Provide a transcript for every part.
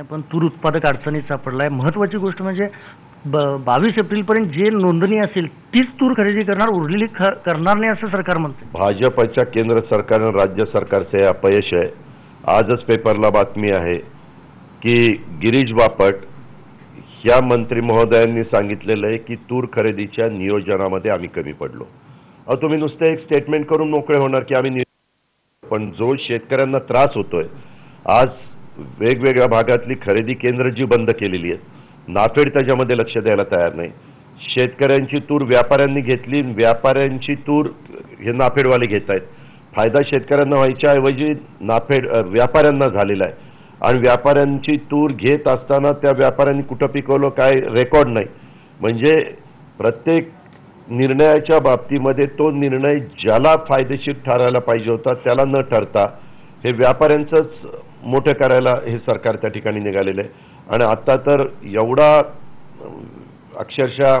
आहे पण तूर उत्पादक अडचणीत सापडलाय. महत्वाची गोष्ट म्हणजे बावीस एप्रिल पर्यंत जे नोंदणी असेल तीच तूर खरेदी करणार उरलेली करणार नाही असं सरकार म्हणते भाजपच्या केंद्र सरकार आणि राज्य सरकारचे हे अपयश आहे. आजच पेपरला बातमी आहे की गिरीश बापट ह्या मंत्री महोदयांनी सांगितलेलं आहे की तूर खरेदीच्या नियोजनामध्ये आम्ही कमी पडलो. अहो तुम्ही नुसतं एक स्टेटमेंट करून मोकळे होणार की आम्ही पण जो शेतकऱ्यांना त्रास होतोय आज वेगवेगळ्या भागातली खरेदी केंद्र जी बंद केलेली आहेत नाफेड त्याच्यामध्ये लक्ष द्यायला तयार नाही. शेतकऱ्यांची तूर व्यापाऱ्यांनी घेतली आणि व्यापाऱ्यांची तूर हे नाफेडवाले घेत आहेत फायदा शेतकऱ्यांना व्हायच्या ऐवजी नाफेड व्यापाऱ्यांना झालेला आहे. आणि व्यापाऱ्यांची तूर घेत असताना त्या व्यापाऱ्यांनी कुठं पिकवलं काय रेकॉर्ड नाही. म्हणजे प्रत्येक निर्णयाच्या बाबतीमध्ये तो निर्णय ज्याला फायदेशीर ठरायला पाहिजे होता त्याला न ठरता हे व्यापाऱ्यांचंच मोठं करायला हे सरकार त्या ठिकाणी निघालेलं आहे. आणि आत्ता तर एवढा अक्षरशः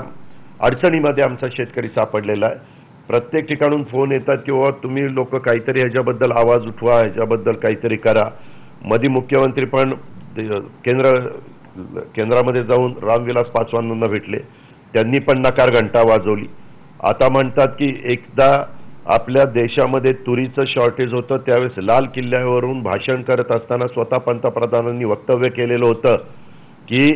अडचणीमध्ये आमचा शेतकरी सापडलेला आहे. प्रत्येक ठिकाणून फोन येतात किंवा तुम्ही लोक काहीतरी ह्याच्याबद्दल आवाज उठवा ह्याच्याबद्दल काहीतरी करा. मधी मुख्यमंत्री पण केंद्र केंद्रामध्ये जाऊन रामविलास पासवानांना भेटले. त्यांनी पण नकार घंटा वाजवली. आता म्हणतात की एकदा आपल्या देशामध्ये तुरीचं शॉर्टेज होतं. त्यावेळेस लाल किल्ल्यावरून भाषण करत असताना स्वतः पंतप्रधानांनी वक्तव्य केलेलं होतं की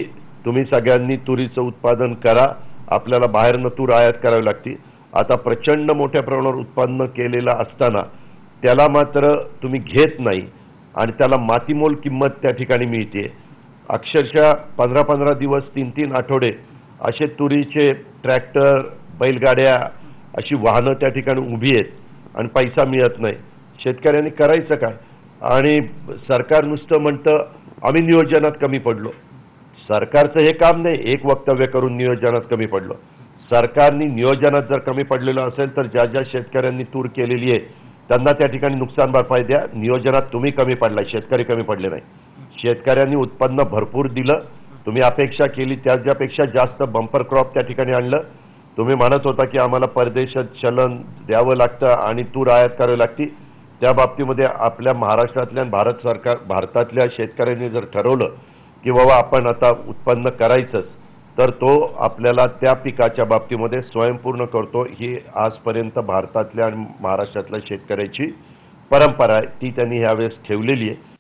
तुम्ही सगळ्यांनी तुरीचं उत्पादन करा. आपल्याला बाहेरनं तूर आयात करावी लागते आता प्रचंड मोठ्या प्रमाणावर उत्पन्न केलेलं असताना त्याला मात्र तुम्ही घेत नाही आणि त्याला मातीमोल किंमत त्या ठिकाणी मिळते. अक्षरशः पंधरा पंधरा दिवस तीन तीन आठवडे असे तुरीचे ट्रॅक्टर बैलगाड्या अशी वाहनं त्या ठिकाणी उभी आहेत आणि पैसा मिळत नाही. शेतकऱ्यांनी करायचं काय? आणि सरकार नुसतं म्हणतं आम्ही नियोजनात कमी पडलो. सरकारचं हे काम नाही एक वक्तव्य करून नियोजनात कमी पडलो. सरकारनी नियोजनात जर कमी पडलेलं असेल तर ज्या ज्या शेतकऱ्यांनी तूर केलेली आहे त्यांना त्या ठिकाणी नुकसान भरपाई द्या. नियोजनात तुम्ही कमी पडलाय शेतकरी कमी पडले नाही. शेतकऱ्यांनी उत्पन्न भरपूर दिलं. तुम्ही अपेक्षा केली त्याच्यापेक्षा जास्त बंपर क्रॉप त्या ठिकाणी आणलं. तुम्ही म्हणत होता की आम्हाला परदेशात चलन द्यावं लागतं आणि तूर आयात करावी लागती. त्या बाबतीमध्ये आपल्या महाराष्ट्रातल्या भारत सरकार भारतातल्या शेतकऱ्यांनी जर ठरवलं की बाबा आपण आता उत्पन्न करायचंच तर तो आपल्याला त्या पिकाच्या बाबतीमध्ये स्वयंपूर्ण करतो. ही आजपर्यंत भारतातल्या आणि महाराष्ट्रातल्या शेतकऱ्याची परंपरा आहे. ती त्यांनी ह्यावेळेस ठेवलेली आहे.